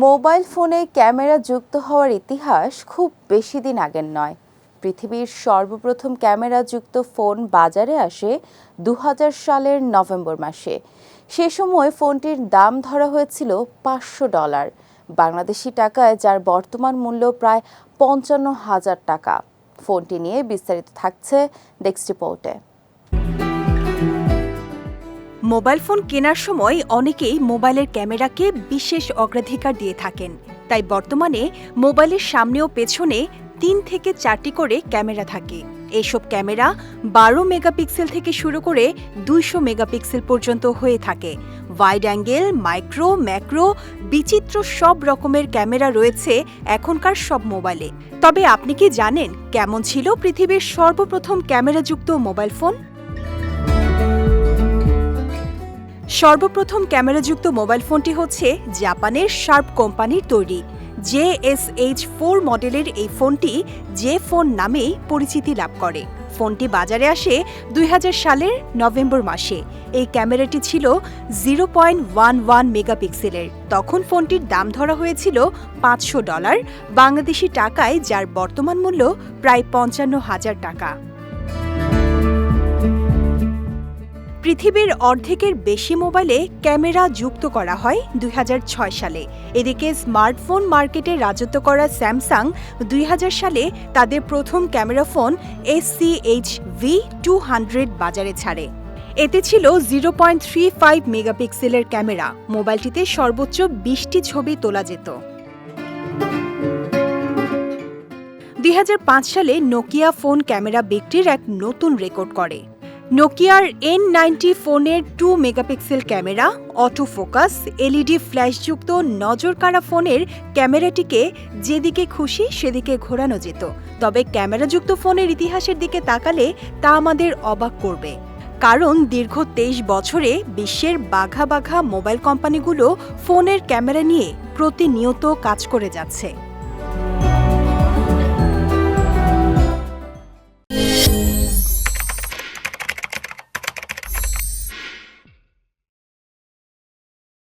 Mobile ফোনে camera যুক্ত হওয়ার ইতিহাস খুব বেশি দিন আগের নয়। পৃথিবীর সর্বপ্রথম ক্যামেরা যুক্ত ফোন বাজারে আসে দু হাজার সালের নভেম্বর মাসে। সে সময় ফোনটির দাম ধরা হয়েছিল পাঁচশো ডলার। বাংলাদেশি টাকায় যার বর্তমান মূল্য প্রায় পঞ্চান্ন হাজার টাকা। ফোনটি নিয়ে বিস্তারিত থাকছে ডেস্ক রিপোর্টে মোবাইল ফোন কেনার সময় অনেকেই মোবাইলের ক্যামেরাকে বিশেষ অগ্রাধিকার দিয়ে থাকেন। তাই বর্তমানে মোবাইলের সামনে ও পেছনে তিন থেকে চারটি করে ক্যামেরা থাকে। এইসব ক্যামেরা বারো মেগাপিক্সেল থেকে শুরু করে দুইশো মেগাপিক্সেল পর্যন্ত হয়ে থাকে। ওয়াইড অ্যাঙ্গেল, মাইক্রো, ম্যাক্রো, বিচিত্র সব রকমের ক্যামেরা রয়েছে এখনকার সব মোবাইলে। তবে আপনি কি জানেন কেমন ছিল পৃথিবীর সর্বপ্রথম ক্যামেরাযুক্ত মোবাইল ফোন? সর্বপ্রথম ক্যামেরাযুক্ত মোবাইল ফোনটি হচ্ছে জাপানের শার্প কোম্পানির তৈরি। জে এস জেএসএইচ ফোর মডেলের এই ফোনটি যে ফোন নামেই পরিচিতি লাভ করে। ফোনটি বাজারে আসে দুই হাজার সালের নভেম্বর মাসে। এই ক্যামেরাটি ছিল জিরো পয়েন্ট ওয়ান ওয়ান মেগাপিক্সেলের। তখন ফোনটির দাম ধরা হয়েছিল পাঁচশো ডলার। বাংলাদেশি টাকায়, যার বর্তমান মূল্য প্রায় পঞ্চান্ন হাজার টাকা। পৃথিবীর অর্ধেকের বেশি মোবাইলে ক্যামেরা যুক্ত করা হয় দুই হাজার ছয় সালে। এদিকে স্মার্টফোন মার্কেটে রাজত্ব করা স্যামসাং দুই হাজার সালে তাদের প্রথম camera phone SCH V two hundred বাজারে ছাড়ে। এতে ছিল জিরো পয়েন্ট থ্রি ফাইভ মেগাপিক্সেলের ক্যামেরা। মোবাইলটিতে সর্বোচ্চ বিশটি ছবি তোলা যেত। দুই হাজার পাঁচ সালে নোকিয়া ফোন ক্যামেরা বিক্রির এক নতুন রেকর্ড করে। নোকিয়ার এন নাইনটি ফোনের two megapixel camera auto focus LED ফ্ল্যাশযুক্ত নজর কাড়া ফোনের ক্যামেরাটিকে যেদিকে খুশি সেদিকে ঘোরানো যেত। তবে ক্যামেরাযুক্ত ফোনের ইতিহাসের দিকে তাকালে তা আমাদের অবাক করবে। কারণ দীর্ঘ তেইশ বছরে বিশ্বের বাঘা বাঘা মোবাইল কোম্পানিগুলো ফোনের ক্যামেরা নিয়ে প্রতিনিয়ত কাজ করে যাচ্ছে।